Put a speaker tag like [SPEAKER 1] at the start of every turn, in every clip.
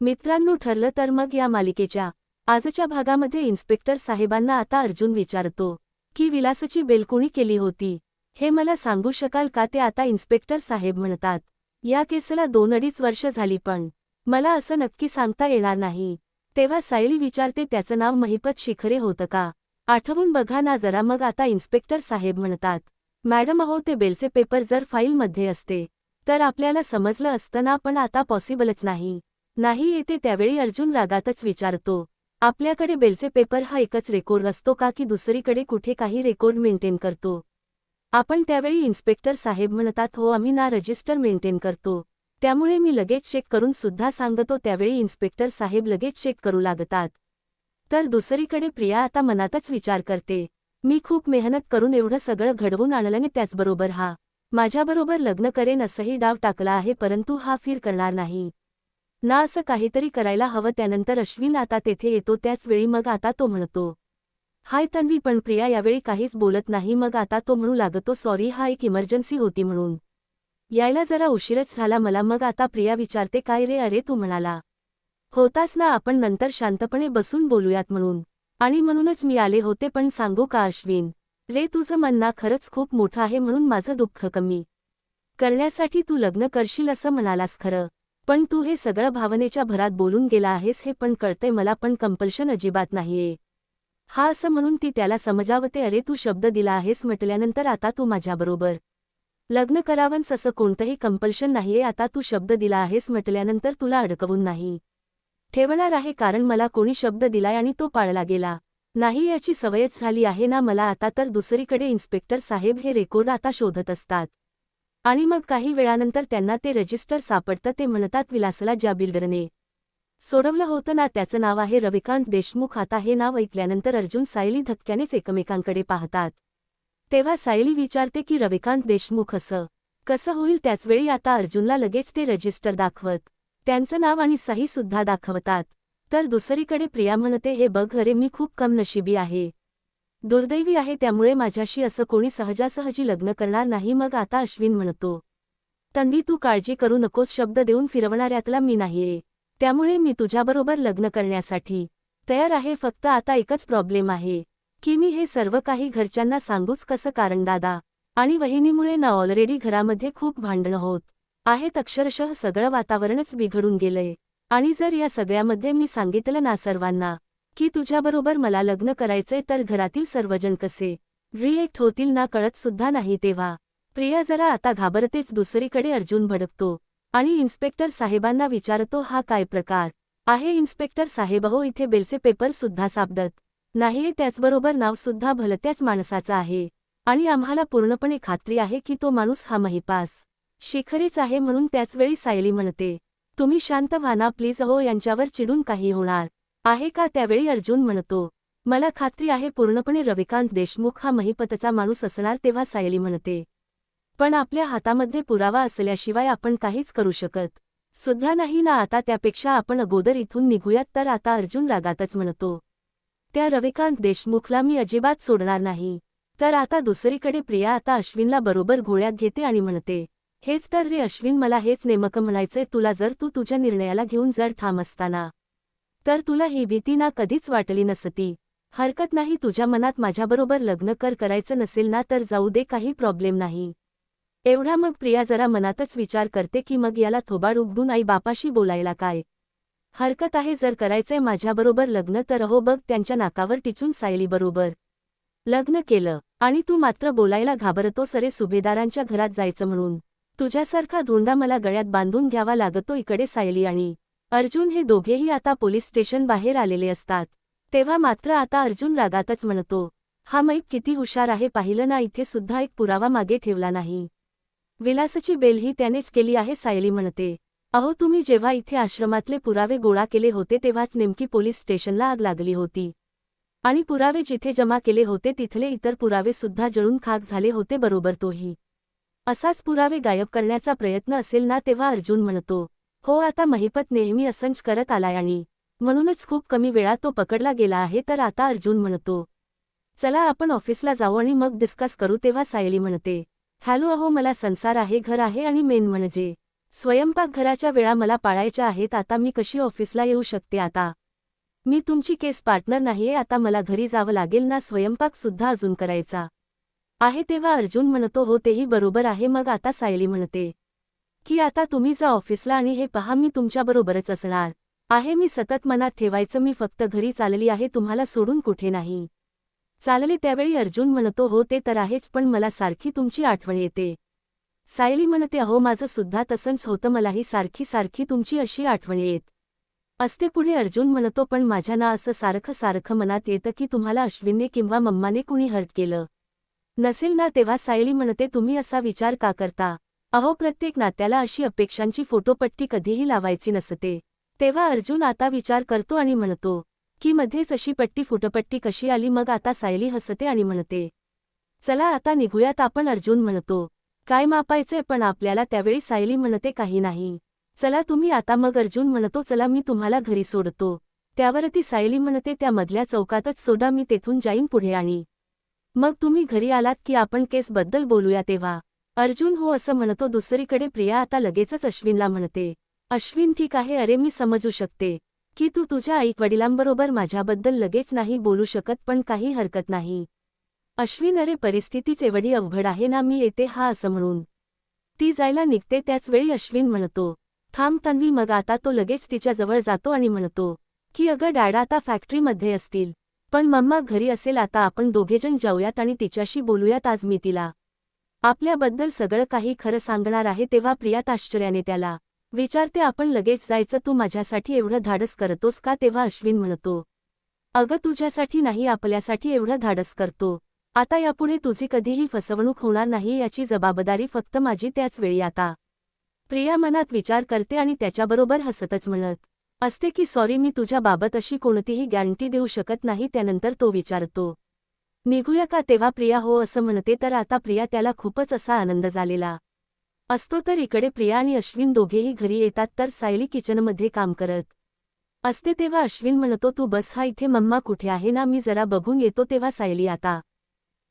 [SPEAKER 1] मित्रांनो ठरलं तर मग या मालिकेच्या. आजच्या भागामध्ये इन्स्पेक्टर साहेबांना आता अर्जुन विचारतो की विलासची बेलकुणी केली होती? हे मला सांगू शकाल का? ते आता इन्स्पेक्टर साहेब म्हणतात या केसला दोन अडीच वर्ष झाली पण मला असं नक्की सांगता येणार नाही. तेव्हा सायली विचारते त्याचं नाव महिपत शिखरे होतं का? आठवून बघा ना जरा. मग आता इन्स्पेक्टर साहेब म्हणतात मॅडम अहो ते बेलचे पेपर जर फाईलमध्ये असते तर आपल्याला समजलं असतं ना पण आता पॉसिबलच नाही. नाही येते त्यावेळी अर्जुन रागातच विचारतो आपल्याकडे बेलचे पेपर हा एकच रेकॉर्ड असतो का की दुसरीकडे कुठे काही रेकॉर्ड मेंटेन करतो? आपण त्यावेळी इन्स्पेक्टर साहेब म्हणतात हो आम्ही ना रजिस्टर मेंटेन करतो. त्यामुळे मी लगेच चेक करून सुद्धा सांगतो त्यावेळी इन्स्पेक्टर साहेब लगेच चेक करू लागतात. तर दुसरीकडे प्रिया आता मनातच विचार करते मी खूप मेहनत करून एवढं सगळं घडवून आणल्याने त्याचबरोबर हा माझ्याबरोबर लग्न करेन असंही डाव टाकला आहे परंतु हा फिर करणार नाही. ना असं काहीतरी करायला हवं त्यानंतर अश्विन आता तेथे येतो त्याच वेळी मग आता तो म्हणतो हाय तन्वी पण प्रिया यावेळी काहीच बोलत नाही मग आता तो म्हणू लागतो सॉरी हा एक इमर्जन्सी होती म्हणून. यायला जरा उशीरच झाला मला मग आता प्रिया विचारते काय रे अरे तू म्हणाला. होतास ना आपण नंतर शांतपणे बसून बोलूयात म्हणून. आणि म्हणूनच मी आले होते पण सांगू का अश्विन? रे तुझं म्हणणं खरंच खूप मोठं आहे म्हणून माझं दुःख कमी करण्यासाठी तू लग्न करशील असं म्हणालास खरं. पण तू हे सगळं भावनेच्या भरात बोलून गेला आहेस हे पण कळतंय मला पण कंपल्शन अजिबात नाहीये. हा असं म्हणून ती त्याला समजावते अरे तू शब्द दिला आहेस म्हटल्यानंतर आता तू माझ्याबरोबर लग्न करावंस असं कोणतंही कंपल्शन नाहीये आता तू शब्द दिला आहेस म्हटल्यानंतर तुला अडकवून नाही. ठेवणार आहे कारण मला कोणी शब्द दिलाय आणि तो पाळला गेला. नाही याची सवयच झाली आहे ना मला आता तर दुसरीकडे इन्स्पेक्टर साहेब हे रेकॉर्ड आता शोधत असतात. आणि मग काही वेळानंतर त्यांना ते रजिस्टर सापडतं ते म्हणतात विलासला ज्या बिल्डरने सोडवलं होतं ना त्याचं नाव आहे रविकांत देशमुख. आता हे नाव ऐकल्यानंतर अर्जुन सायली धक्क्यानेच एकमेकांकडे पाहतात. तेव्हा सायली विचारते की रविकांत देशमुख असं कसं होईल त्याचवेळी आता अर्जुनला लगेच ते रजिस्टर दाखवत. त्यांचं नाव आणि सही सुद्धा दाखवतात. तर दुसरीकडे प्रिया म्हणते हे बघ अरे मी खूप कम नशिबी आहे. दुर्दैवी आहे त्यामुळे माझ्याशी असं कोणी सहजासहजी लग्न करणार नाही मग आता अश्विन म्हणतो तन्वी तू काळजी करू नकोस शब्द देऊन फिरवणाऱ्यातला मी नाहीये. त्यामुळे मी तुझ्याबरोबर लग्न करण्यासाठी तयार आहे फक्त आता एकच प्रॉब्लेम आहे की मी हे सर्व काही घरच्यांना सांगूच कसं कारण दादा? आणि वहिनीमुळे ना ऑलरेडी घरामध्ये खूप भांडणं होत आहेत अक्षरशः सगळं वातावरणच बिघडून गेलंय. आणि जर या सगळ्यामध्ये मी सांगितलं ना सर्वांना की तुझ्याबरोबर मला लग्न करायचंय तर घरातील सर्वजण कसे? रिएक्ट होतील ना कळत सुद्धा नाही तेव्हा. प्रिया जरा आता घाबरतेच दुसरीकडे अर्जुन भडकतो. आणि इन्स्पेक्टर साहेबांना विचारतो हा काय प्रकार? आहे इन्स्पेक्टर साहेब हो इथे बेलचे पेपर सुद्धा सापडत. नाही त्याचबरोबर नाव सुद्धा भलत्याच माणसाचं आहे. आणि आम्हाला पूर्णपणे खात्री आहे की तो माणूस हा महिपास. शिखरीच आहे म्हणून त्याचवेळी सायली म्हणते. तुम्ही शांत व्हा ना प्लीज हो यांच्यावर चिडून काही होणार. आहे का त्यावेळी अर्जुन म्हणतो मला खात्री आहे पूर्णपणे रविकांत देशमुख हा महिपतचा माणूस असणार तेव्हा सायली म्हणते. पण आपल्या हातामध्ये पुरावा असल्याशिवाय आपण काहीच करू शकत सुद्धा नाही ना आता त्यापेक्षा आपण अगोदर इथून निघूयात तर आता अर्जुन रागातच म्हणतो त्या रविकांत देशमुखला मी अजिबात सोडणार नाही. तर आता दुसरीकडे प्रिया आता अश्विनला बरोबर घोळ्यात घेते आणि म्हणते हेच तर रे अश्विन मला हेच नेमकं म्हणायचंय तुला जर तू तुझ्या निर्णयाला घेऊन जर ठाम असताना तर तुला ही भीती ना कधीच वाटली नसती. हरकत नाही तुझ्या मनात माझ्याबरोबर लग्न कर करायचं नसेल ना तर जाऊ दे काही प्रॉब्लेम नाही. एवढा मग प्रिया जरा मनातच विचार करते की मग याला थोबाड उघडून आई बापाशी बोलायला काय? हरकत आहे जर करायचंय माझ्याबरोबर लग्न तर अहो बघ त्यांच्या नाकावर टिचून सायलीबरोबर लग्न केलं आणि तू मात्र बोलायला घाबरतो सरे सुभेदारांच्या घरात जायचं म्हणून. तुझ्यासारखा धोंडा मला गळ्यात बांधून घ्यावा लागतो इकडे सायली आणि अर्जुन हे दोघेही आता पोलीस स्टेशन बाहेर आलेले असतात. तेव्हा मात्र आता अर्जुन रागातच म्हणतो हा मैप किती हुशार आहे पाहिलं ना इथे सुद्धा एक पुरावा मागे ठेवला नाही. विलासची बेलही त्यानेच केली आहे सायली म्हणते. अहो तुम्ही जेव्हा इथे आश्रमातले पुरावे गोळा केले होते तेव्हाच नेमकी पोलीस स्टेशनला आग लागली होती. आणि पुरावे जिथे जमा केले होते तिथले इतर पुरावे सुद्धा जळून खाक झाले होते बरोबर तोही. असाच पुरावे गायब करण्याचा प्रयत्न असेल ना तेव्हा अर्जुन म्हणतो. हो आता महिपत नेहमी असंच करत आलाय आणि म्हणूनच खूप कमी वेळा तो पकडला गेला आहे तर आता अर्जुन म्हणतो चला आपण ऑफिसला जाऊ आणि मग डिस्कस करू तेव्हा सायली म्हणते. हॅलो अहो मला संसार आहे घर आहे आणि मेन म्हणजे स्वयंपाकघराच्या वेळा मला पाळायच्या आहेत आता मी कशी ऑफिसला येऊ शकते आता? मी तुमची केस पार्टनर नाहीये आता मला घरी जावं लागेल ना स्वयंपाक सुद्धा अजून करायचा आहे तेव्हा अर्जुन म्हणतो हो तेही बरोबर आहे मग आता सायली म्हणते. की आता तुम्ही जा ऑफिसला आणि हे पहा मी तुमच्याबरोबरच असणार आहे मी सतत मनात ठेवायचं मी फक्त घरी चालली आहे तुम्हाला सोडून कुठे नाही. चालले त्यावेळी अर्जुन म्हणतो हो ते तर आहेच पण मला सारखी तुमची आठवण येते. सायली म्हणते अहो माझं सुद्धा तसंच होतं मलाही सारखी सारखी तुमची अशी आठवण येत. असते पुढे अर्जुन म्हणतो पण माझ्या ना असं सारखं सारखं मनात येतं की तुम्हाला अश्विनने किंवा मम्माने कुणी हर्ट केलं. नसेल ना? तेव्हा सायली म्हणते तुम्ही असा विचार का करता? अहो प्रत्येक नात्याला अशी अपेक्षांची फोटोपट्टी कधीही लावायची नसते. तेव्हा अर्जुन आता विचार करतो आणि म्हणतो की मध्येच अशी पट्टी फुटपट्टी कशी आली मग आता सायली हसते आणि म्हणते. चला आता निघूयात आपण अर्जुन म्हणतो. काय मापायचे पण आपल्याला त्यावेळी सायली म्हणते काही नाही. चला तुम्ही आता मग अर्जुन म्हणतो चला मी तुम्हाला घरी सोडतो. त्यावर ती सायली म्हणते त्या मधल्या चौकातच सोडा मी तेथून जाईन पुढे आणि. मग तुम्ही घरी आलात की आपण केसबद्दल बोलूया तेव्हा. अर्जुन हो असं म्हणतो. दुसरीकडे प्रिया आता लगेचच अश्विनला म्हणते. अश्विन ठीक आहे. अरे मी समजू शकते. की तू तुझ्या आईक वडिलांबरोबर माझ्याबद्दल लगेच नाही बोलू शकत पण काही हरकत नाही. अश्विन अरे परिस्थितीच एवढी अवघड आहे ना. मी येते. हा असं म्हणून. ती जायला निघते. त्याचवेळी अश्विन म्हणतो थांब तन्वी मग आता तो लगेच तिच्याजवळ जातो आणि म्हणतो की अगं डॅडा आता फॅक्टरीमध्ये असतील. पण मम्मा घरी असेल. आता आपण दोघेजण जाऊयात आणि तिच्याशी बोलूयात. आज मी तिला आपल्याबद्दल सगळं काही खरं सांगणार आहे तेव्हा प्रियात आश्चर्याने त्याला विचारते आपण लगेच जायचं तू माझ्यासाठी एवढं धाडस करतोस का? तेव्हा अश्विन म्हणतो अगं तुझ्यासाठी नाही आपल्यासाठी एवढं धाडस करतो. आता यापुढे तुझी कधीही फसवणूक होणार नाही याची जबाबदारी फक्त माझी त्याच वेळी आता. प्रिया मनात विचार करते आणि त्याच्याबरोबर हसतच म्हणत असते की सॉरी मी तुझ्याबाबत अशी कोणतीही गॅरंटी देऊ शकत नाही त्यानंतर तो विचारतो निघूया का तेव्हा प्रिया? हो असं म्हणते. तर आता प्रिया त्याला खूपच असा आनंद झालेला. असतो तर इकडे प्रिया आणि अश्विन दोघेही घरी येतात तर सायली किचनमध्ये काम करत असते. तेव्हा अश्विन म्हणतो तू बस. हा इथे मम्मा कुठे आहे ना? मी जरा बघून येतो. तेव्हा सायली आता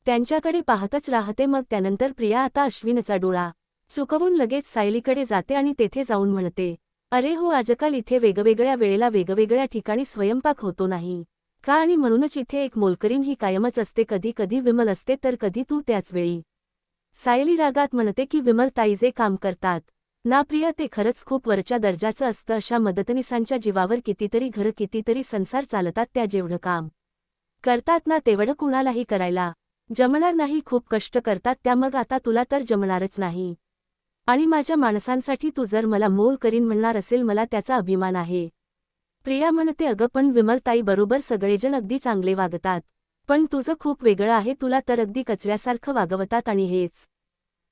[SPEAKER 1] त्यांच्याकडे पाहतच राहते. मग त्यानंतर प्रिया आता अश्विनचा डोळा चुकवून लगेच सायलीकडे जाते आणि तेथे जाऊन म्हणते अरे हो आजकाल इथे वेगवेगळ्या वेळेला वेगवेगळ्या ठिकाणी स्वयंपाक होतो नाही. का आणि म्हणूनच इथे एक मोलकरीण ही कायमच असते कधी कधी विमल असते तर कधी तू त्याच वेळी. सायली रागात म्हणते की विमल ताई जे काम करतात. ना प्रिया ते खरंच खूप वरच्या दर्जाचं असतं अशा मदतनीसांच्या जीवावर कितीतरी घरं कितीतरी संसार चालतात त्या जेवढं काम करतात ना तेवढं कुणालाही करायला जमणार नाही खूप कष्ट करतात त्या मग आता तुला तर जमणारच नाही. आणि माझ्या माणसांसाठी तू जर मला मोल करीन म्हणणार असेल मला त्याचा अभिमान आहे. प्रिया म्हणते अगं पण विमलताई बरोबर सगळेजण अगदी चांगले वागतात. पण तुझं खूप वेगळं आहे तुला तर अगदी कचऱ्यासारखं वागवतात आणि हेच.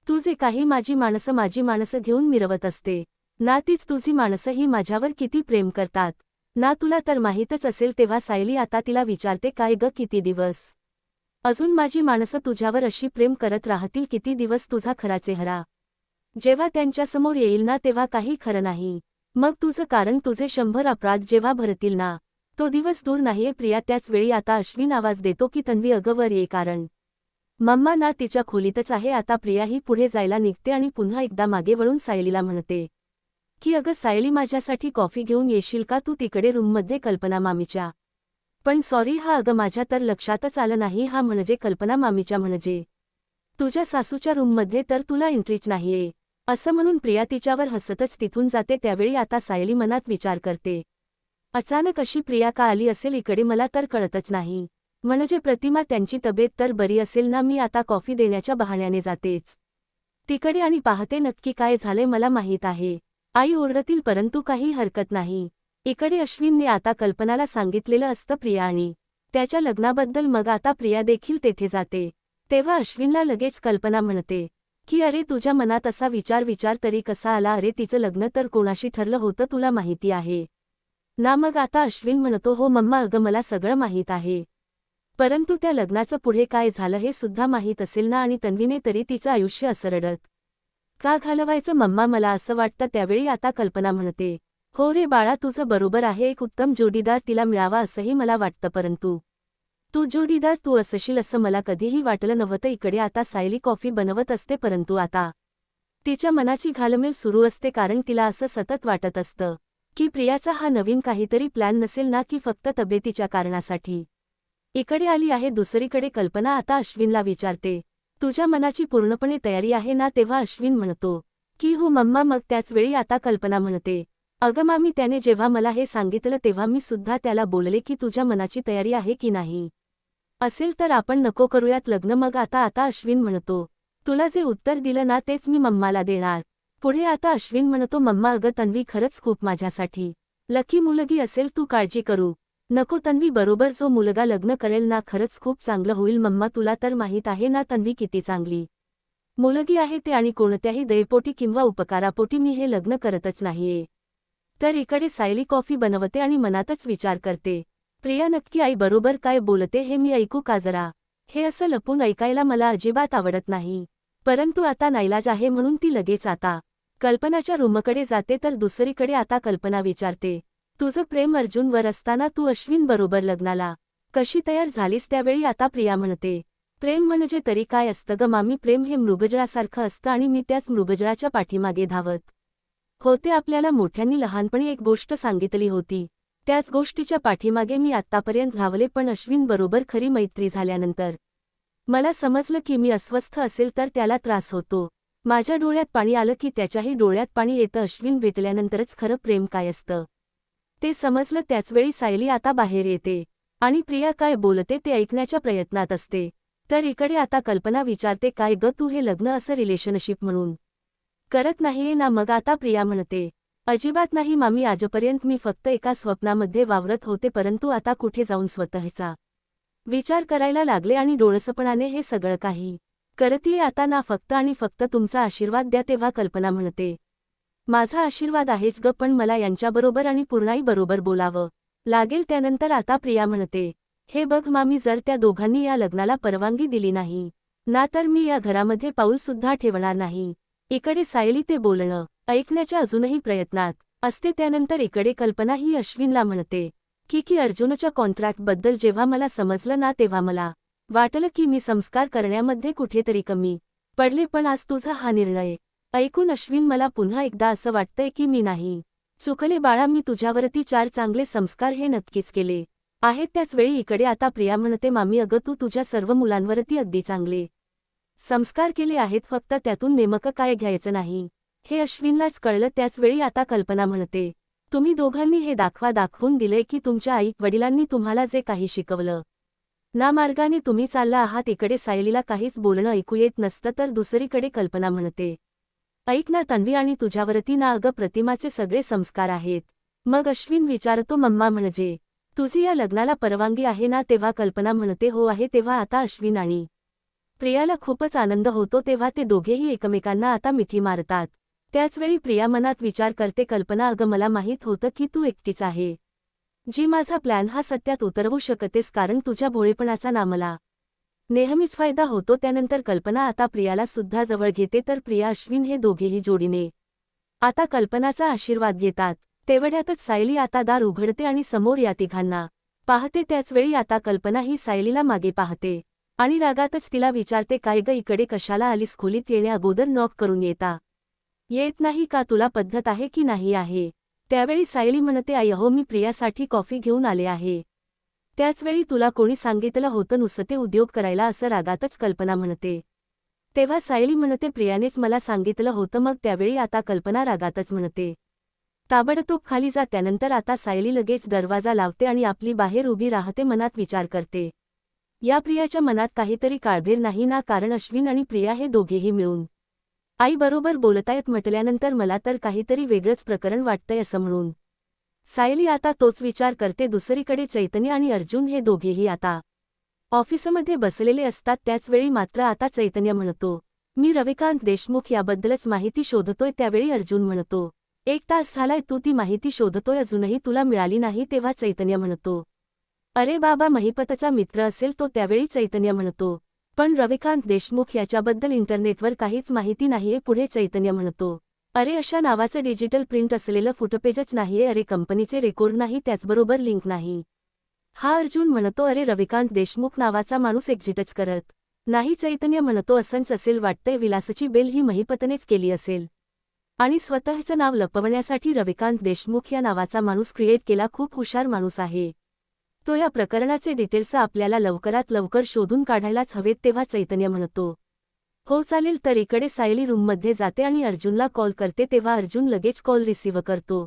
[SPEAKER 1] तुझे काही माझी माणसं माझी माणसं घेऊन मिरवत असते ना तीच तुझी माणसं ही माझ्यावर किती प्रेम करतात. ना तुला तर माहीतच असेल तेव्हा सायली आता तिला विचारते काय ग किती दिवस? अजून माझी माणसं तुझ्यावर अशी प्रेम करत राहतील किती दिवस तुझा खरा चेहरा? जेव्हा त्यांच्यासमोर येईल ना तेव्हा काही खरं नाही. मग तुझं कारण तुझे शंभर अपराध जेव्हा भरतील ना? तो दिवस दूर नाहीये प्रिया त्याच वेळी आता अश्विन आवाज देतो की तन्वी अगवर ये कारण मम्मा ना तिच्या खोलीतच आहे आता प्रिया ही पुढे जायला निघते आणि पुन्हा एकदा मागे वळून सायलीला म्हणते की अगं सायली माझ्यासाठी कॉफी घेऊन येशील का? तू तिकडे रूममध्ये कल्पना मामीच्या. पण सॉरी हा अगं माझ्या तर लक्षातच आलं नाही हा म्हणजे कल्पना मामीच्या म्हणजे. तुझ्या सासूच्या रूममध्ये तर तुला एंट्रीच नाहीये. असं म्हणून प्रिया तिच्यावर हसतच तिथून जाते त्यावेळी आता सायली मनात विचार करते. अचानक अशी प्रिया का आली असेल इकडे मला तर कळतच नाही. म्हणजे प्रतिमा त्यांची तब्येत तर बरी असेल ना मी आता कॉफी देण्याच्या बहाण्याने जातेच. तिकडे आणि पाहते नक्की काय झाले मला माहीत आहे. आई ओरडतील परंतु काही हरकत नाही. इकडे अश्विनने आता कल्पनाला सांगितलेलं असतं प्रिया आणि त्याच्या लग्नाबद्दल मग आता प्रिया देखील तेथे जाते. तेव्हा अश्विनला लगेच कल्पना म्हणते की अरे तुझ्या मनात असा विचार विचार तरी कसा आला? अरे तिचं लग्न तर कोणाशी ठरलं होतं तुला माहिती आहे. ना मग आता अश्विन म्हणतो हो मम्मा अगं मला सगळं माहीत आहे. परंतु त्या लग्नाचं पुढे काय झालं हे सुद्धा माहीत असेल ना? आणि तन्वीने तरी तिचं आयुष्य असरडत. का घालवायचं मम्मा मला असं वाटतं? त्यावेळी आता कल्पना म्हणते. हो रे बाळा तुझं बरोबर आहे. एक उत्तम जोडीदार तिला मिळावा असंही मला वाटतं परंतु तू जोडीदार तू असशील असं मला कधीही वाटलं नव्हतं. इकडे आता सायली कॉफी बनवत असते परंतु आता तिच्या मनाची घालमेल सुरू असते कारण तिला असं सतत वाटत असतं की प्रियाचा हा नवीन काहीतरी प्लॅन नसेल ना की फक्त तब्येतीच्या कारणासाठी. इकडे आली आहे दुसरीकडे कल्पना. आता अश्विनला विचारते तुझ्या मनाची पूर्णपणे तयारी आहे ना? तेव्हा अश्विन म्हणतो की हो मम्मा मग त्याच वेळी आता कल्पना म्हणते. अगं मामी त्याने जेव्हा मला हे सांगितलं तेव्हा मी सुद्धा त्याला बोलले की तुझ्या मनाची तयारी आहे की नाही? असेल तर आपण नको करूयात लग्न. मग आता आता अश्विन म्हणतो तुला जे उत्तर दिलं ना तेच मी मम्माला देणार. पुढे आता अश्विन म्हणतो मम्मा अगं तन्वी खरंच खूप माझ्यासाठी. लकी मुलगी असेल तू काळजी करू. नको तन्वी बरोबर जो मुलगा लग्न करेल ना खरंच खूप चांगलं होईल. मम्मा तुला तर माहीत आहे ना तन्वी किती चांगली. मुलगी आहे ते आणि कोणत्याही दयपोटी किंवा उपकारापोटी मी हे लग्न करतच नाहीये. तर इकडे सायली कॉफी बनवते आणि मनातच विचार करते. प्रिया नक्की आई बरोबर काय बोलते हे मी ऐकू का जरा? हे असं लपून ऐकायला मला अजिबात आवडत नाही. परंतु आता नाईलाज आहे म्हणून ती लगेच आता कल्पनाच्या रूमकडे जाते तर दुसरीकडे आता कल्पना विचारते. तुझं प्रेम अर्जुनवर असताना तू अश्विन बरोबर लग्नाला कशी तयार झालीस त्यावेळी आता प्रिया म्हणते. प्रेम म्हणजे तरी काय असतं ग मामी प्रेम हे मृगजळासारखं असतं आणि मी त्याच मृगजळाच्या पाठीमागे धावत होते आपल्याला मोठ्यांनी लहानपणी एक गोष्ट सांगितली होती. त्याच गोष्टीच्या पाठीमागे मी आत्तापर्यंत धावले पण अश्विन बरोबर खरी मैत्री झाल्यानंतर. मला समजलं की मी अस्वस्थ असेल तर त्याला त्रास होतो. माझ्या डोळ्यात पाणी आलं की त्याच्याही डोळ्यात पाणी येतं अश्विन भेटल्यानंतरच खरं प्रेम काय असतं. ते समजलं त्याचवेळी सायली आता बाहेर येते. आणि प्रिया काय बोलते ते ऐकण्याच्या प्रयत्नात असते. तर इकडे आता कल्पना विचारते काय ग तू हे लग्न असं रिलेशनशिप म्हणून? करत नाहीये ना मग आता प्रिया म्हणते अजिबात नाही मामी आजपर्यंत मी फक्त एका स्वप्नामध्ये वावरत होते परंतु आता कुठे जाऊन स्वतःचा विचार करायला लागले आणि डोळसपणाने हे सगळं काही करतीये आता ना फक्त आणि फक्त तुमचा आशीर्वाद द्या तेव्हा कल्पना म्हणते. माझा आशीर्वाद आहेच ग पण मला यांच्याबरोबर आणि पूर्णाईबरोबर बोलावं लागेल त्यानंतर आता प्रिया म्हणते हे बघ मामी जर त्या दोघांनी या लग्नाला परवानगी दिली नाही ना तर मी या घरामध्ये पाऊल सुद्धा ठेवणार नाही. इकडे सायली ते बोलणं ऐकण्याच्या अजूनही प्रयत्नात असते त्यानंतर इकडे कल्पना ही अश्विनला म्हणते की की अर्जुनच्या कॉन्ट्रॅक्टबद्दल जेव्हा मला समजलं ना तेव्हा मला वाटलं की मी संस्कार करण्यामध्ये कुठेतरी कमी पडले पण आज तुझा हा निर्णय ऐकून अश्विन मला पुन्हा एकदा असं वाटतंय की मी नाही. चुकले बाळा मी तुझ्यावरती चार चांगले संस्कार हे नक्कीच केले आहेत. त्याचवेळी इकडे आता प्रिया म्हणते मामी अगं तू तुझ्या सर्व मुलांवरती अगदी चांगले संस्कार केले आहेत फक्त त्यातून नेमकं काय घ्यायचं नाही. हे अश्विनलाच कळलं त्याचवेळी आता कल्पना म्हणते तुम्ही दोघांनी हे दाखवा दाखवून दिले की तुमच्या आई वडिलांनी तुम्हाला जे काही शिकवलं. ना मार्गाने तुम्ही चालला आहात इकडे सायलीला काहीच बोलणं ऐकू येत नसतं तर दुसरीकडे कल्पना म्हणते ऐक ना तन्वी आणि तुझ्यावरती ना अगं प्रतिमाचे सगळे संस्कार आहेत. मग अश्विन विचारतो मम्मा म्हणजे तुझी या लग्नाला परवानगी आहे ना? तेव्हा कल्पना म्हणते हो आहे तेव्हा आता अश्विन आणि प्रियाला खूपच आनंद होतो तेव्हा ते दोघेही एकमेकांना आता मिठी मारतात. त्याचवेळी प्रिया मनात विचार करते कल्पना अगं मला माहीत होतं की तू एकटीच आहे. जी माझा प्लॅन हा सत्यात उतरवू शकतेस कारण तुझ्या भोळेपणाचा ना मला नेहमीच फायदा होतो त्यानंतर कल्पना आता प्रियाला सुद्धा जवळ घेते तर प्रिया अश्विन हे दोघेही जोडीने. आता कल्पनाचा आशीर्वाद घेतात. तेवढ्यातच सायली आता दार उघडते आणि समोर या तिघांना पाहते. त्याचवेळी आता कल्पना ही सायलीला मागे पाहते. आणि रागातच तिला विचारते काय ग इकडे कशाला आलीस? खोलीत येण्या अगोदर नॉक करून येता. येत नाही का? तुला पद्धत आहे की नाही आहे? त्यावेळी सायली म्हणते आई अहो मी प्रियासाठी कॉफी घेऊन आले आहे. त्याचवेळी तुला कोणी सांगितलं होतं नुसते उद्योग करायला असं रागातच कल्पना म्हणते. तेव्हा सायली म्हणते प्रियानेच मला सांगितलं होतं मग त्यावेळी आता कल्पना रागातच म्हणते. ताबडतोब खाली जा. त्यानंतर आता सायली लगेच दरवाजा लावते आणि आपली बाहेर उभी राहते मनात विचार करते. या प्रियाच्या मनात काहीतरी काळभेर नाही ना कारण अश्विन आणि प्रिया हे दोघेही मिळून. आईबरोबर बोलतायत म्हटल्यानंतर मला तर काहीतरी वेगळंच प्रकरण वाटतंय असं म्हणून. सायली आता तोच विचार करते दुसरीकडे चैतन्य आणि अर्जुन हे दोघेही आता. ऑफिसमध्ये बसलेले असतात त्याचवेळी मात्र आता चैतन्य म्हणतो मी रविकांत देशमुख याबद्दलच माहिती शोधतोय त्यावेळी अर्जुन म्हणतो एक तास झालाय तू ती माहिती शोधतोय अजूनही तुला मिळाली नाही तेव्हा चैतन्य म्हणतो अरे बाबा महिपतचा मित्र असेल तो त्यावेळी चैतन्य म्हणतो. पण रविकांत देशमुख याच्याबद्दल इंटरनेटवर काहीच माहिती नाहीये पुढे चैतन्य म्हणतो. अरे अशा नावाचं डिजिटल प्रिंट असलेलं फुटपेजच नाहीये अरे कंपनीचे रेकॉर्ड नाही त्याचबरोबर लिंक नाही. हा अर्जुन म्हणतो अरे रविकांत देशमुख नावाचा माणूस एक्झिटच करत. नाही चैतन्य म्हणतो असंच असेल वाटतंय विलासची बेल ही महिपतनेच केली असेल. आणि स्वतःचं नाव लपवण्यासाठी रविकांत देशमुख या नावाचा माणूस क्रिएट केला खूप हुशार माणूस आहे. तो या प्रकरणाचे डिटेल्स आपल्याला लवकरात लवकर शोधून काढायलाच हवेत तेव्हा चैतन्य म्हणतो. हो चालेल तर इकडे सायली रूममध्ये जाते आणि अर्जुनला कॉल करते तेव्हा अर्जुन लगेच कॉल रिसीव्ह करतो.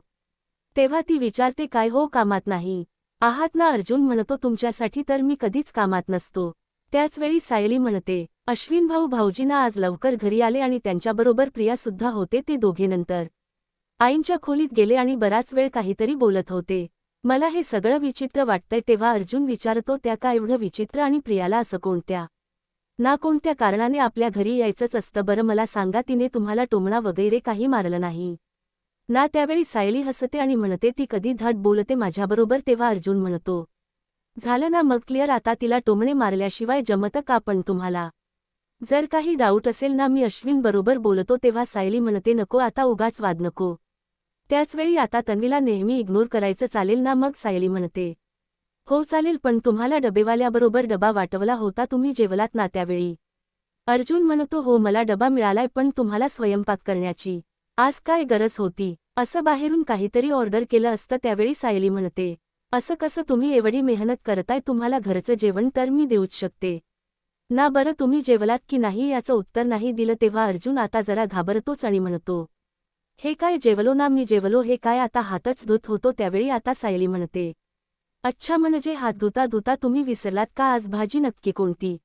[SPEAKER 1] तेव्हा ती विचारते काय हो कामात नाही? आहात ना अर्जुन? म्हणतो तुमच्यासाठी तर मी कधीच कामात नसतो. त्याचवेळी सायली म्हणते अश्विन भाऊ भाऊजींना आज लवकर घरी आले आणि त्यांच्याबरोबर प्रियासुद्धा होते ते दोघे नंतर. आईंच्या खोलीत गेले आणि बराच वेळ काहीतरी बोलत होते. मला हे सगळं विचित्र वाटतंय तेव्हा अर्जुन विचारतो त्या का एवढं विचित्र आणि प्रियाला असं कोणत्या? ना कोणत्या कारणाने आपल्या घरी यायचंच असतं बरं मला सांगा तिने तुम्हाला टोमणा वगैरे काही मारलं नाही. ना त्यावेळी सायली हसते आणि म्हणते ती कधी धड बोलते माझ्याबरोबर तेव्हा अर्जुन म्हणतो. झालं ना मग क्लिअर आता तिला टोमणे मारल्याशिवाय जमतं का पण तुम्हाला? जर काही डाऊट असेल ना मी अश्विन बरोबर बोलतो तेव्हा सायली म्हणते नको आता उगाच वाद नको. त्याचवेळी आता तन्वीला नेहमी इग्नोर करायचं चालेल ना मग सायली म्हणते. हो चालेल पण तुम्हाला डबेवाल्याबरोबर डबा वाटवला होता तुम्ही जेवलात ना त्यावेळी. अर्जुन म्हणतो हो मला डबा मिळालाय पण तुम्हाला स्वयंपाक करण्याची आज काय गरज होती? असं बाहेरून काहीतरी ऑर्डर केलं असतं त्यावेळी सायली म्हणते. असं कसं तुम्ही एवढी मेहनत करताय तुम्हाला घरचं जेवण तर मी देऊच शकते. ना बरं तुम्ही जेवलात की नाही याचं उत्तर नाही दिलं तेव्हा अर्जुन आता जरा घाबरतोच आणि म्हणतो हे काय जेवलो ना मी जेवलो हे काय आता हातच धुत होतो त्यावेळी आता सायली म्हणते. अच्छा म्हणजे हात धुता धुता तुम्ही विसरलात का आज भाजी नक्की कोणती?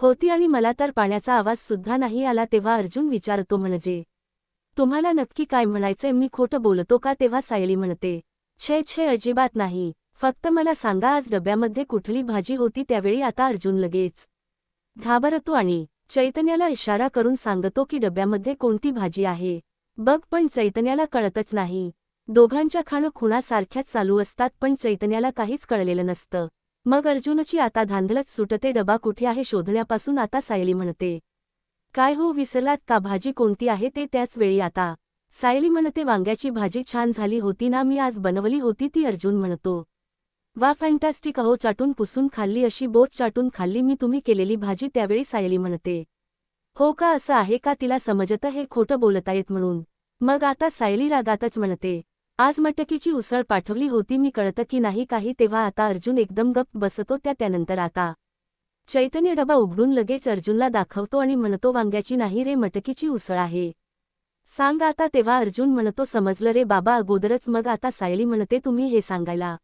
[SPEAKER 1] होती आणि मला तर पाण्याचा आवाज सुद्धा नाही आला तेव्हा अर्जुन विचारतो म्हणजे तुम्हाला नक्की काय म्हणायचंय मी खोटं बोलतो का? तेव्हा सायली म्हणते. छे छे अजिबात नाही. फक्त मला सांगा आज डब्यामध्ये कुठली भाजी होती त्यावेळी आता अर्जुन लगेच. घाबरतो आणि चैतन्याला इशारा करून सांगतो की डब्यामध्ये कोणती भाजी आहे. बघ पण चैतन्याला कळतच नाही. दोघांच्या खाणं खुणासारख्याच चालू असतात पण चैतन्याला काहीच कळलेलं नसतं. मग अर्जुनची आता धांदलच सुटते डबा कुठे आहे शोधण्यापासून आता सायली म्हणते. काय हो विसरलात का? भाजी कोणती आहे ते त्याच वेळी आता. सायली म्हणते वांग्याची भाजी छान झाली होती ना मी आज बनवली होती ती अर्जुन म्हणतो. वा फॅन्टॅस्टिक अहो चाटून पुसून खाल्ली अशी बोट चाटून खाल्ली मी तुम्ही केलेली भाजी त्यावेळी सायली म्हणते. हो का असं आहे का तिला समजतं हे खोटं बोलतायत म्हणून. मग आता सायली रागातच म्हणते आज मटकीची उसळ पाठवली होती मी कळतं की नाही काही तेव्हा आता अर्जुन एकदम गप्प बसतो त्या त्यानंतर आता. चैतन्य डबा उघडून लगेच अर्जुनला दाखवतो आणि म्हणतो वांग्याची नाही रे मटकीची उसळ आहे. सांग आता. तेव्हा अर्जुन म्हणतो समजलं रे बाबा अगोदरच मग आता सायली म्हणते तुम्ही हे सांगायला.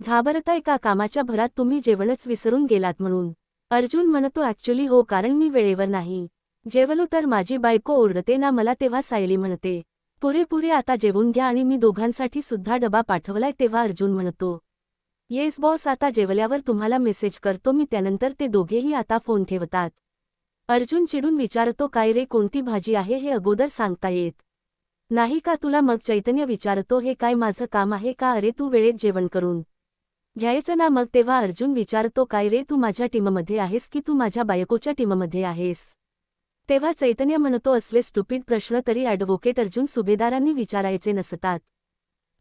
[SPEAKER 1] घाबरताय का? कामाच्या भरात तुम्ही जेवणच विसरून गेलात म्हणून. अर्जुन म्हणतो ऍक्च्युली हो कारण मी वेळेवर नाही. जेवलो तर माझी बायको ओरडते ना मला तेव्हा सायली म्हणते पुरेपुरे आता जेवून घ्या आणि मी दोघांसाठी सुद्धा डबा पाठवलाय तेव्हा अर्जुन म्हणतो. येस बॉस आता जेवल्यावर तुम्हाला मेसेज करतो मी त्यानंतर ते दोघेही आता फोन ठेवतात. अर्जुन चिडून विचारतो काय रे कोणती भाजी आहे हे अगोदर सांगता येत नाही का तुला? मग चैतन्य विचारतो हे काय माझं काम आहे का? अरे तू वेळेत जेवण करून घ्यायचं ना? मग तेव्हा अर्जुन विचारतो काय रे तू माझ्या टीममध्ये आहेस की तू माझ्या बायकोच्या टीममध्ये आहेस? तेव्हा चैतन्य म्हणतो असले स्टुपिड प्रश्न तरी ॲडव्होकेट अर्जुन सुभेदारांनी विचारायचे नसतात.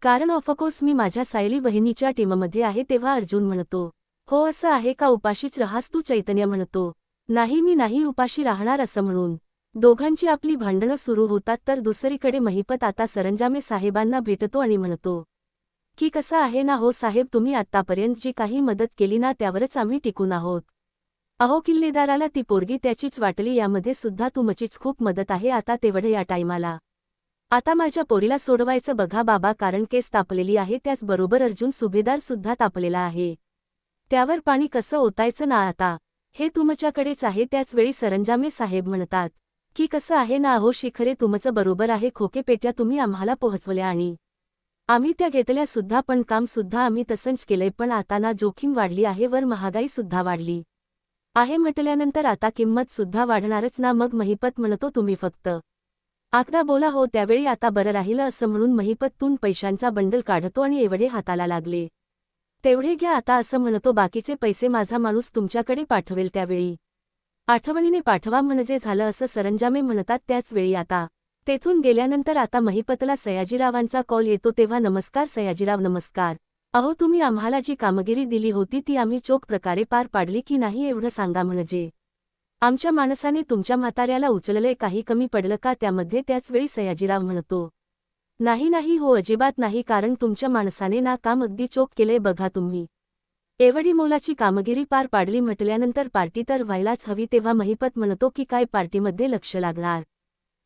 [SPEAKER 1] कारण ऑफकोर्स मी माझ्या सायली बहिणीच्या टीममध्ये आहे तेव्हा अर्जुन म्हणतो. हो असं आहे का उपाशीच रहास तू? चैतन्य म्हणतो. नाही मी नाही उपाशी राहणार असं म्हणून. दोघांची आपली भांडणं सुरू होतात तर दुसरीकडे महिपत आता सरंजामे साहेबांना भेटतो आणि म्हणतो की कसं आहे ना हो साहेब तुम्ही आत्तापर्यंत जी काही मदत केली ना त्यावरच आम्ही टिकून आहोत. अहो किल्लेदाराला ती पोरगी त्याचीच वाटली यामध्ये सुद्धा तुमचीच खूप मदत आहे आता तेवढे या टायमाला. आता माझ्या पोरीला सोडवायचं बघा बाबा कारण केस तापलेली आहे त्याचबरोबर अर्जुन सुभेदार सुद्धा तापलेला आहे. त्यावर पाणी कसं ओतायचं ना आता? हे तुमच्याकडेच आहे त्याचवेळी सरंजामे साहेब म्हणतात. की कसं आहे ना अहो शिखरे तुमचं बरोबर आहे खोके पेट्या तुम्ही आम्हाला पोहोचवल्या आणि आम्ही त्या घेतल्या सुद्धा पण काम सुद्धा आम्ही तसंच केलंय पण आता ना जोखीम वाढली आहे वर महागाई सुद्धा वाढली. आहे म्हटल्यानंतर आता किंमत सुद्धा वाढणारच ना मग महिपत म्हणतो तुम्ही फक्त. आकडा बोला हो त्यावेळी आता बरं राहिलं असं म्हणून महिपततून पैशांचा बंडल काढतो आणि एवढे हाताला लागले. तेवढे घ्या आता असं म्हणतो बाकीचे पैसे माझा माणूस तुमच्याकडे पाठवेल त्यावेळी. आठवणीने पाठवा म्हणजे झालं असं सरंजामे म्हणतात त्याच वेळी आता. तेथून गेल्यानंतर आता महिपतला सयाजीरावांचा कॉल येतो तेव्हा नमस्कार सयाजीराव नमस्कार. अहो तुम्ही आम्हाला जी कामगिरी दिली होती ती आम्ही चोख प्रकारे पार पाडली की नाही एवढं सांगा म्हणजे. आमच्या माणसाने तुमच्या म्हाताऱ्याला उचलले काही कमी पडलं का त्यामध्ये त्याचवेळी सयाजीराव म्हणतो. नाही नाही हो अजिबात नाही कारण तुमच्या माणसाने ना काम अगदी चोख केले बघा तुम्ही. एवढी मोलाची कामगिरी पार पाडली म्हटल्यानंतर पार्टी तर व्हायलाच हवी तेव्हा महिपत म्हणतो की काय पार्टीमध्ये लक्ष लागणार.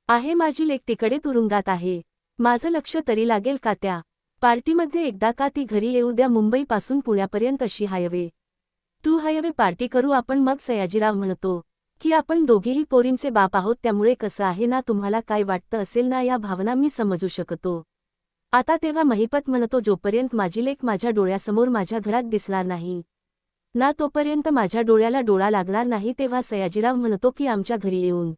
[SPEAKER 1] आहे माझी लेक तिकडे तुरुंगात आहे. माझं लक्ष तरी लागेल का त्या? पार्टीमध्ये एकदा का ती घरी येऊ द्या मुंबईपासून पुण्यापर्यंत अशी हायवे. टू हायवे पार्टी करू आपण मग सयाजीराव म्हणतो की आपण दोघीही पोरींचे बाप आहोत त्यामुळे कसं आहे ना तुम्हाला काय वाटतं असेल ना या भावना मी समजू शकतो. आता तेव्हा महिपत म्हणतो जोपर्यंत माझी लेख माझ्या डोळ्यासमोर माझ्या घरात दिसणार नाही ना तोपर्यंत माझ्या डोळ्याला डोळा लागणार नाही तेव्हा सयाजीराव म्हणतो की आमच्या घरी येऊन.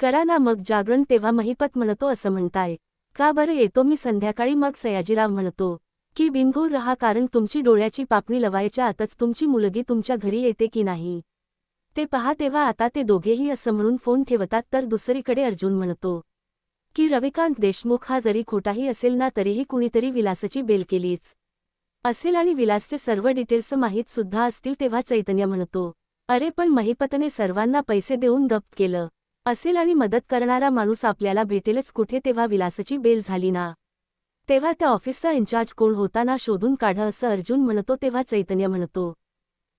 [SPEAKER 1] करा ना मग जागरण तेव्हा महिपत म्हणतो असं म्हणताय. का बरं येतो मी संध्याकाळी? मग सयाजीराव म्हणतो की बिनघोर रहा कारण तुमची डोळ्याची पापणी लवायच्या आतच तुमची मुलगी तुमच्या घरी येते की नाही ते पहा तेव्हा आता ते दोघेही असं म्हणून फोन ठेवतात तर दुसरीकडे अर्जुन म्हणतो की रविकांत देशमुख हा जरी खोटाही असेल ना तरीही कुणीतरी विलासची बेल केलीच. असेल आणि विलासचे सर्व डिटेल्स माहीत सुद्धा असतील तेव्हा चैतन्य म्हणतो अरे पण महिपतने सर्वांना पैसे देऊन दप्त केलं. असेल आणि मदत करणारा माणूस आपल्याला भेटेलच कुठे तेव्हा विलासाची बेल झाली ना. तेव्हा त्या ऑफिसचा इन्चार्ज कोण होताना शोधून काढा असं अर्जुन म्हणतो तेव्हा चैतन्य म्हणतो.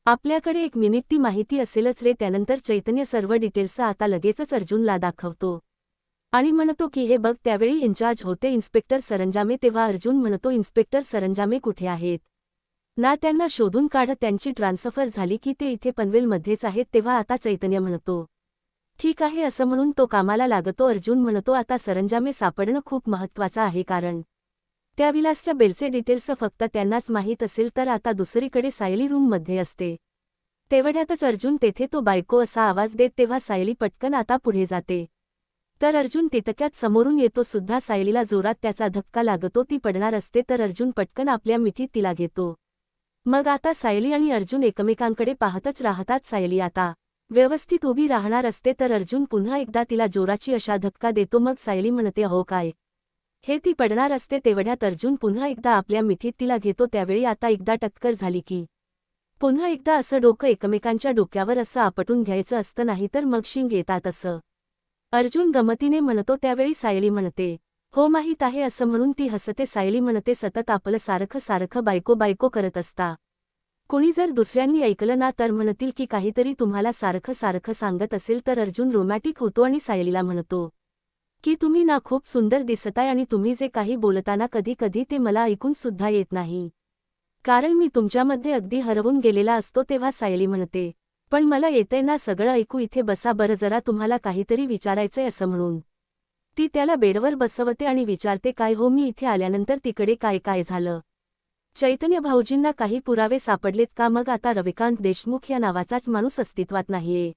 [SPEAKER 1] आपल्याकडे एक मिनिट ती माहिती असेलच रे त्यानंतर चैतन्य सर्व डिटेल्स आता लगेचच अर्जुनला दाखवतो. आणि म्हणतो की हे बघ त्यावेळी इन्चार्ज होते इन्स्पेक्टर सरंजामे तेव्हा अर्जुन म्हणतो इन्स्पेक्टर सरंजामे कुठे आहेत? ना त्यांना शोधून काढ त्यांची ट्रान्सफर झाली की ते इथे पनवेलमध्येच आहेत तेव्हा आता चैतन्य म्हणतो. ठीक आहे असं म्हणून तो कामाला लागतो अर्जुन म्हणतो आता सरंजामे सापडणं खूप महत्वाचं आहे कारण त्या विलासच्या बेलचे डिटेल्स फक्त त्यांनाच माहीत असेल तर आता दुसरीकडे सायली रूममध्ये असते. तेवढ्यातच अर्जुन तेथे तो बायको असा आवाज देत तेव्हा सायली पटकन आता पुढे जाते. तर अर्जुन तितक्यात समोरून येतो सुद्धा सायलीला जोरात त्याचा धक्का लागतो ती पडणार असते तर अर्जुन पटकन आपल्या मिठीत तिला घेतो. मग आता सायली आणि अर्जुन एकमेकांकडे पाहतच राहतात सायली आता व्यवस्थित उभी राहणार असते तर अर्जुन पुन्हा एकदा तिला जोराची अशा धक्का देतो मग सायली म्हणते हो काय? हे ती पडणार असते तेवढ्यात अर्जुन पुन्हा एकदा आपल्या मिठीत तिला घेतो त्यावेळी आता एकदा टक्कर झाली की पुन्हा एकदा असं डोकं एकमेकांच्या डोक्यावर असं आपटून घ्यायचं असतं नाही तर मग शिंग येतात असं. अर्जुन गमतीने म्हणतो त्यावेळी सायली म्हणते हो माहीत आहे असं म्हणून ती हसते. सायली म्हणते सतत आपलं सारखं सारखं बायको बायको करत असता कुणी जर दुसऱ्यांनी ऐकलं ना तर म्हणतील की काहीतरी तुम्हाला सारखं सारखं सांगत असेल तर अर्जुन रोमॅटिक होतो आणि सायलीला म्हणतो की तुम्ही ना खूप सुंदर दिसताय आणि तुम्ही जे काही बोलताना कधी कधी ते मला ऐकून सुद्धा येत नाही. कारण मी तुमच्यामध्ये अगदी हरवून गेलेला असतो तेव्हा सायली म्हणते पण मला येतंय ना सगळं ऐकू इथे बसा बरं जरा तुम्हाला काहीतरी विचारायचंय असं म्हणून. ती त्याला बेडवर बसवते आणि विचारते काय हो मी इथे आल्यानंतर तिकडे काय काय झालं? चैतन्य भाऊजींना काही पुरावे सापडलेत का मग आता रविकांत देशमुख या नावाचाच माणूस अस्तित्वात नाहीये?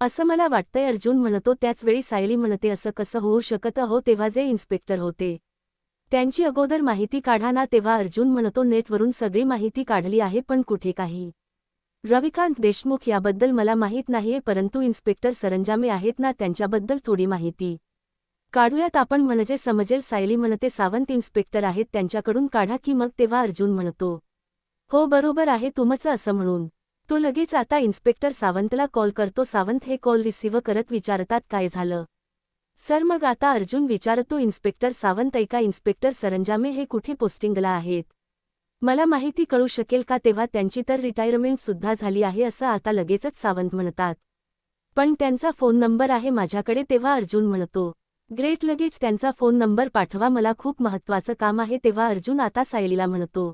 [SPEAKER 1] असं मला वाटतंय अर्जुन म्हणतो त्याचवेळी सायली म्हणते असं कसं होऊ शकत? हो तेव्हा जे इन्स्पेक्टर होते. त्यांची अगोदर माहिती काढा ना तेव्हा अर्जुन म्हणतो नेटवरून सगळी माहिती काढली आहे पण कुठे काही? रविकांत देशमुख याबद्दल मला माहीत नाहीये परंतु इन्स्पेक्टर सरंजामे आहेत ना त्यांच्याबद्दल थोडी माहिती. काढूयात आपण म्हणजे समजेल सायली म्हणते सावंत इन्स्पेक्टर आहेत त्यांच्याकडून काढा की मग तेव्हा अर्जुन म्हणतो. हो बरोबर आहे तुमचं असं म्हणून. तो लगेच आता इन्स्पेक्टर सावंतला कॉल करतो. सावंत हे कॉल रिसिव्ह करत विचारतात काय झालं? सर मग आता अर्जुन विचारतो इन्स्पेक्टर सावंत ऐका इन्स्पेक्टर सरंजामे हे कुठे पोस्टिंगला आहेत? मला माहिती कळू शकेल का तेव्हा त्यांची तर रिटायरमेंट सुद्धा झाली आहे असं आता लगेचच सावंत म्हणतात. पण त्यांचा फोन नंबर आहे माझ्याकडे तेव्हा अर्जुन म्हणतो. ग्रेट लगेच त्यांचा फोन नंबर पाठवा मला खूप महत्वाचं काम आहे तेव्हा अर्जुन आता सायलीला म्हणतो.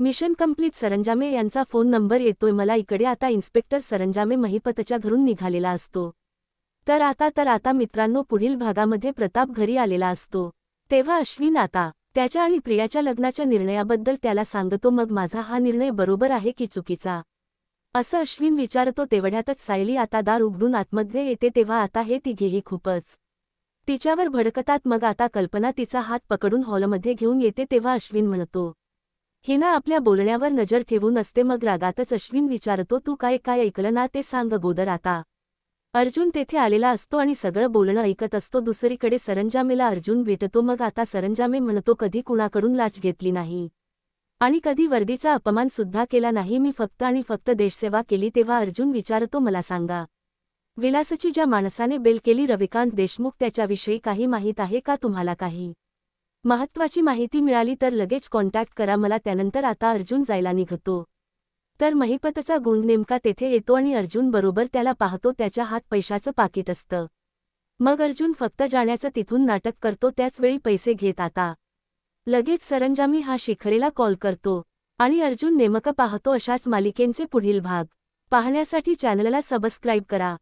[SPEAKER 1] मिशन कंप्लीट सरंजामे यांचा फोन नंबर येतोय मला इकडे आता इन्स्पेक्टर सरंजामे महिपतच्या घरून निघालेला असतो. तर आता तर आता मित्रांनो पुढील भागामध्ये प्रताप घरी आलेला असतो. तेव्हा अश्विन आता त्याच्या आणि प्रियाच्या लग्नाच्या निर्णयाबद्दल त्याला सांगतो मग माझा हा निर्णय बरोबर आहे की चुकीचा? असं अश्विन विचारतो तेवढ्यातच सायली आता दार उघडून आतमध्ये येते तेव्हा आता हे तिघेही खूपच तिच्यावर भडकतात मग आता कल्पना तिचा हात पकडून हॉलमध्ये घेऊन येते तेव्हा अश्विन म्हणतो हिना आपल्या बोलण्यावर नजर ठेवून असते मग रागातच अश्विन विचारतो तू काय काय ऐकलं ना ते सांग गोदर आता. अर्जुन तेथे आलेला असतो आणि सगळं बोलणं ऐकत असतो दुसरीकडे सरंजामेला अर्जुन भेटतो मग आता सरंजामे म्हणतो कधी कुणाकडून लाच घेतली नाही. आणि कधी वर्दीचा अपमान सुद्धा केला नाही मी फक्त आणि फक्त देशसेवा केली तेव्हा अर्जुन विचारतो मला सांगा. विलासची ज्या माणसाने बेल केली रविकांत देशमुख त्याच्याविषयी काही माहीत आहे का तुम्हाला काही? महत्वाची माहिती मिळाली तर लगेच कॉन्टॅक्ट करा मला त्यानंतर आता अर्जुन जायला निघतो. तर महिपतचा गुंड नेमका तेथे येतो आणि अर्जुन बरोबर त्याला पाहतो त्याच्या हात पैशाचं पाकिट असतं. मग अर्जुन फक्त जाण्याचं तिथून नाटक करतो त्याचवेळी पैसे घेत आता. लगेच सरंजामी हा शिखरेला कॉल करतो आणि अर्जुन नेमकं पाहतो अशाच मालिकेंचे पुढील भाग. पाहण्यासाठी चॅनलला सबस्क्राईब करा.